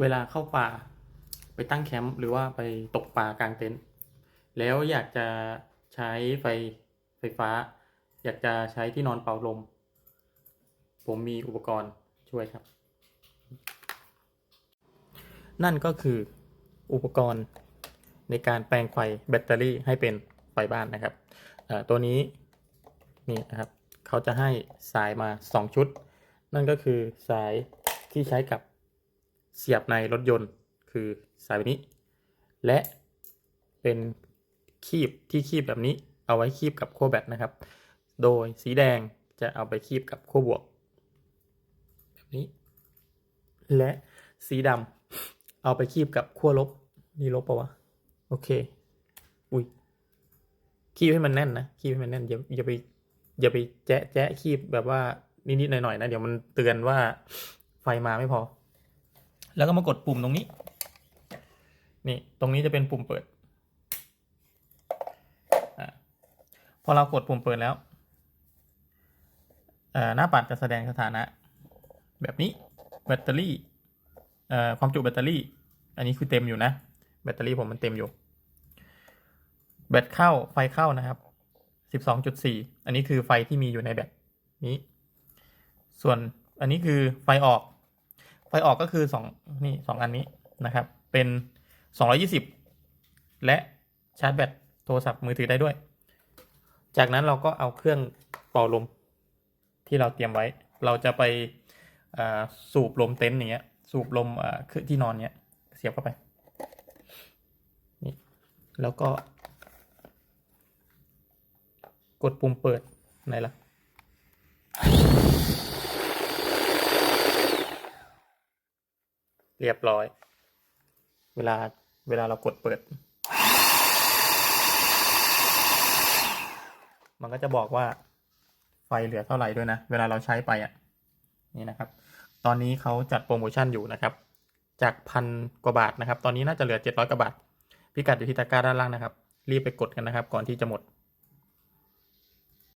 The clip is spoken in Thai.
เวลาเข้าป่าไปตั้งแคมป์หรือว่าไปตกปลากลางเต็นท์แล้วอยากจะใช้ไฟไฟฟ้า อยากจะใช้ที่นอนเป่าลม ผมมีอุปกรณ์ช่วยครับ นั่นก็คืออุปกรณ์ในการแปลงไฟแบตเตอรี่ให้เป็นไฟบ้านนะครับตัวนี้นี่นะครับเขาจะให้สายมา 2 ชุด นั่นก็คือสายที่ใช้กับ เสียบในรถยนต์คือสายแบบนี้ และเป็นคีบที่คีบแบบนี้ เอาไว้คีบกับขั้วแบตนะครับ โดยสีแดงจะเอาไปคีบกับขั้วบวก แบบนี้ และสีดำเอาไปคีบกับขั้วลบนี่ลบปะวะโอเค อุ้ยคีบให้มันแน่นนะคีบให้มันแน่นอย่าอย่าไปอย่าไปแจ๊ะแจ๊ะคีบแบบว่านิดๆหน่อยๆนะเดี๋ยวมันเตือนว่าไฟมาไม่พอ แล้วก็มากดปุ่มตรงนี้ นี่ตรงนี้จะเป็นปุ่มเปิดอพอเรากดปุ่มเปิดแล้วหน้าปัดจะแสดงสถานะ แบบนี้แบตเตอรี่ความจุแบตเตอรี่ อันนี้คือเต็มอยู่นะ แบตเตอรี่ผมมันเต็มอยู่ แบตเข้าไฟเข้านะครับสิบสองจุดสี่อันนี้คือไฟที่มีอยู่ในแบตนี้ ส่วนอันนี้คือไฟออก ไฟออกก็คือสองนี่สองอันนี้นะครับ เป็นสองร้อยี่สิบและชาร์จแบตโทรศัพท์มือถือได้ด้วย จากนั้นเราก็เอาเครื่องเป่าลมที่เราเตรียมไว้ เราจะไปสูบลมเต็นท์อย่างเงี้ย สูบลมคือที่นอนเงี้ย เสียบเข้าไปนี่แล้วก็ กดปุ่มเปิดไหนล่ะ เรียบร้อย เวลาเวลาเรากดเปิด มันก็จะบอกว่าไฟเหลือเท่าไหร่ด้วยนะ เวลาเราใช้ไปอะนี่นะครับ ตอนนี้เขาจัดโปรโมชั่นอยู่นะครับ จากพันกว่าบาทนะครับ ตอนนี้น่าจะเหลือเจ็ดร้อยกว่าบาท พิกัดอยู่ที่ตะกร้าด้านล่างนะครับ รีบไปกดกันนะครับ ก่อนที่จะหมด